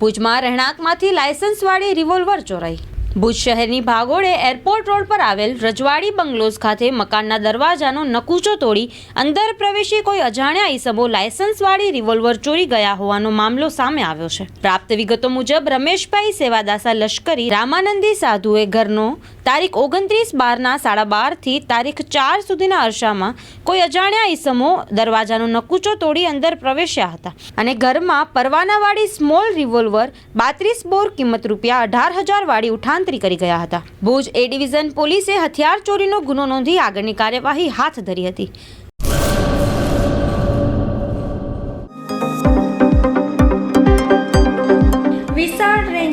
ભુજમાં રહેણાંકમાંથી લાયસન્સવાળી રિવોલ્વર ચોરાઈ. ભુજ શહેરની ભાગોળે એરપોર્ટ રોડ પર આવેલ રજવાડી બંગલોઝ ખાતે મકાનના દરવાજાનો નકુચો તોડી અંદર પ્રવેશી કોઈ અજાણ્યા ઈસમો લાયસન્સવાળી રિવોલ્વર ચોરી ગયા હોવાનો મામલો સામે આવ્યો છે. પ્રાપ્ત વિગતો મુજબ રમેશભાઈ સેવાદાસા લશ્કરી રામાનંદી સાધુએ ઘરનો તારીખ ઓગણત્રીસ બારના સાડા બારથી તારીખ ચાર સુધીના અરસામાં કોઈ અજાણ્યા ઈસમો દરવાજાનો નકુચો તોડી અંદર પ્રવેશ્યા હતા. અને ઘરમાં પરવાનાવાળી સ્મોલ રિવોલ્વર બાત્રીસ બોર કિંમત રૂપિયા અઢાર હજાર વાળી ઉઠાંતરી કરી ગયા હતા. ભુજ એ ડિવિઝન પોલીસે હથિયાર ચોરીનો ગુનો નોંધી આગળની કાર્યવાહી હાથ ધરી હતી.